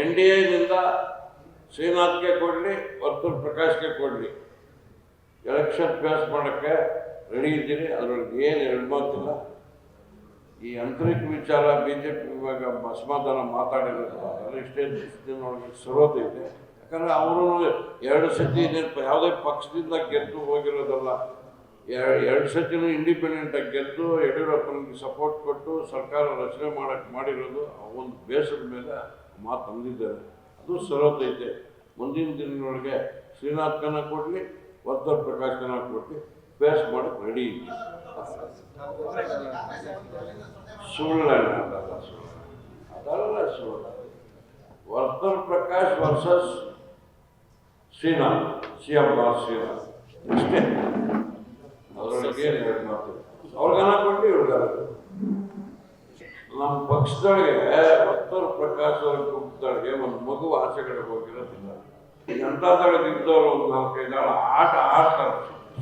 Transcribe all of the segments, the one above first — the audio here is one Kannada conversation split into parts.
ಎನ್ ಡಿ ಎದಿಂದ ಶ್ರೀನಾಥ್ಗೆ ಕೊಡಲಿ, ವರ್ತೂರ್ ಪ್ರಕಾಶ್ಗೆ ಕೊಡಲಿ. ಎಲೆಕ್ಷನ್ ಫೇಸ್ ಮಾಡೋಕ್ಕೆ ರೆಡಿ ಇದ್ದೀನಿ ಅದರೊಳಗೆ ಏನು ಎರಡು ಮಾತಿಲ್ಲ. ಈ ಅಂತರಿಕ ವಿಚಾರ, ಬಿ ಜೆ ಪಿ ಇವಾಗ ಅಸಮಾಧಾನ ಮಾತಾಡಿರೋದು, ಅದೆಲ್ಲ ಇಷ್ಟೇ ದಿನದೊಳಗೆ ಸರೋದು ಇದೆ. ಯಾಕಂದರೆ ಅವರು ಎರಡು ಸತಿ ಯಾವುದೇ ಪಕ್ಷದಿಂದ ಗೆದ್ದು ಹೋಗಿರೋದಲ್ಲ. ಎರಡು ಎರಡು ಸತಿನೂ ಇಂಡಿಪೆಂಡೆಂಟಾಗಿ ಗೆದ್ದು, ಯಡಿಯೂರಪ್ಪನಿಗೆ ಸಪೋರ್ಟ್ ಕೊಟ್ಟು ಸರ್ಕಾರ ರಚನೆ ಮಾಡಕ್ಕೆ ಮಾಡಿರೋದು, ಆ ಒಂದು ಬೇಸದ ಮೇಲೆ ಮಾತು ಅಂದಿದ್ದಾರೆ ಅದು ಸರೋತೈತೆ ಮುಂದಿನ ದಿನಗಳೊಳಗೆ ಶ್ರೀನಾಥ್ ಕನ್ನ ಕೊಡಲಿ, ವರ್ಧನ್ ಪ್ರಕಾಶ್ ಕನ್ನ ಕೊಡಲಿ ಪೇಸ್ ಮಾಡಕ್ಕೆ ರೆಡಿ ಇದೆ ಸುಳ್ಳ ಅದಲ್ಲ ಸುಳ್ಳು. Vartan Prakash versus Srinath, C M R Srinath. ಅಷ್ಟೇ. ಅದರೊಳಗೆ ಎರಡು ಮಾತು? ಅವ್ರಿಗನ ಕೊಟ್ಟು ಇವ್ರಿಗನ ನಮ್ಮ ಪಕ್ಷದೊಳಗೆ ಭಕ್ತರು ಪ್ರಕಾಶ್ ಕುಟುಂಬದೊಳಗೆ ಒಂದು ಮಗು ಆಚೆ ಕಡೆ ಹೋಗಿರೋದಿಲ್ಲ. ಎಂಥದ್ರೊಳಗೆ ಇದ್ದವರು ಒಂದು ನಾಲ್ಕೈದು ಆಟ ಆಡ್ತಾರೆ.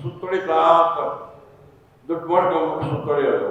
ಸುತ್ತೊಳಿತಾ ಆಡ್ತಾರೆ ದುಡ್ಡು ಮಾಡ್ಕೊಂಡ್ಬಿಟ್ಟು ಸುತ್ತೊಳಿಯೋದು.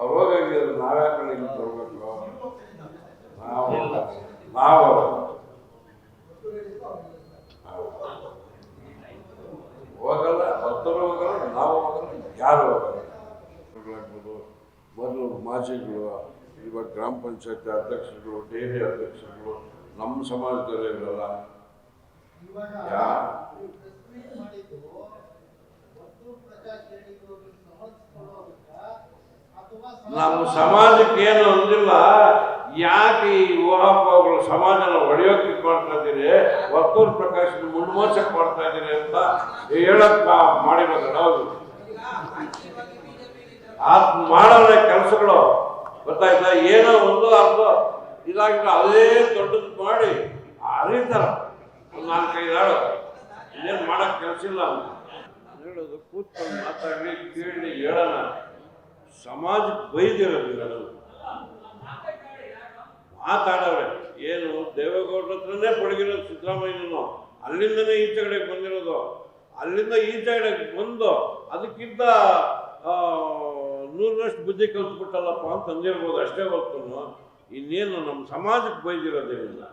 ಅವಾಗ ನಾವ್ಯಾಕೆ ಇಲ್ಲಿ ಬರ್ಬೇಕು. ನಾವು ನಾವು ಹೋಗಲ್ಲ ಭಕ್ತರು ಹೋಗಲ್ಲ ನಾವು ಹೋಗಲ್ಲ ಯಾರು ಹೋಗಲ್ಲ. ಮೊದಲು ಮಾಜಿಗಳು ಇವಾಗ ಗ್ರಾಮ ಪಂಚಾಯತ್ ಅಧ್ಯಕ್ಷರುಗಳು ಡೇರಿ ಅಧ್ಯಕ್ಷರುಗಳು ನಮ್ಮ ಸಮಾಜದಲ್ಲಿ ಇರಲ್ಲ. ಯಾ ನಾವು ಸಮಾಜಕ್ಕೆ ಏನು ಅಂದಿಲ್ಲ, ಯಾಕೆ ಈ ಊಹಾಪೋಹಗಳು ಸಮಾಜನ ಒಡೆಯೋಕೆ ಮಾಡ್ತಾ ಇದ್ದೀರಿ? ವರ್ತೂರ್ ಪ್ರಕಾಶ್ ಮುನ್ಮೋಚಕ್ ಮಾಡ್ತಾ ಇದ್ದೀರಿ ಅಂತ ಹೇಳಕ್ ಮಾ- ಮಾಡಿರೋದು ಹೌದು ಆತ್ ಮಾಡೋಣ ಕೆಲಸಗಳು, ಗೊತ್ತಾಯ್ತಾ? ಏನೋ ಒಂದು ಅರ್ಧ ಇದಾಗಿ ಅದೇ ದೊಡ್ಡದು ಮಾಡಿ. ಅರಿತಾರ ಒಂದು ನಾಲ್ಕೈದು ಆಳು. ಏನು ಮಾಡಕ್ ಕೆಲಸ ಇಲ್ಲ ಹೇಳೋದು ಕೂತ್ಕೊಂಡು ಮಾತಾಡಲಿ ಕೇಳಿ, ಹೇಳೋಣ. ಸಮಾಜಕ್ಕೆ ಬೈದಿರೋದಿಲ್ಲ ಮಾತಾಡವ್ರೆ, ಏನು ದೇವೇಗೌಡರ ಹತ್ರನೇ ಪಡಗಿರೋದು ಸಿದ್ದರಾಮಯ್ಯನೂ ಅಲ್ಲಿಂದನೇ ಈಚೆ ಕಡೆಗೆ ಬಂದಿರೋದು. ಅಲ್ಲಿಂದ ಈಚೆ ಕಡೆಗೆ ಬಂದು ಅದಕ್ಕಿಂತ ನೂರರಷ್ಟು ಬುದ್ಧಿ ಕಲ್ತ್ಬಿಟ್ಟಲ್ಲಪ್ಪ ಅಂತ ಅಂದಿರ್ಬೋದು ಅಷ್ಟೇ ಹೊತ್ತು ಇನ್ನೇನು, ನಮ್ಮ ಸಮಾಜಕ್ಕೆ ಬೈದಿರೋದೇನಿಲ್ಲ.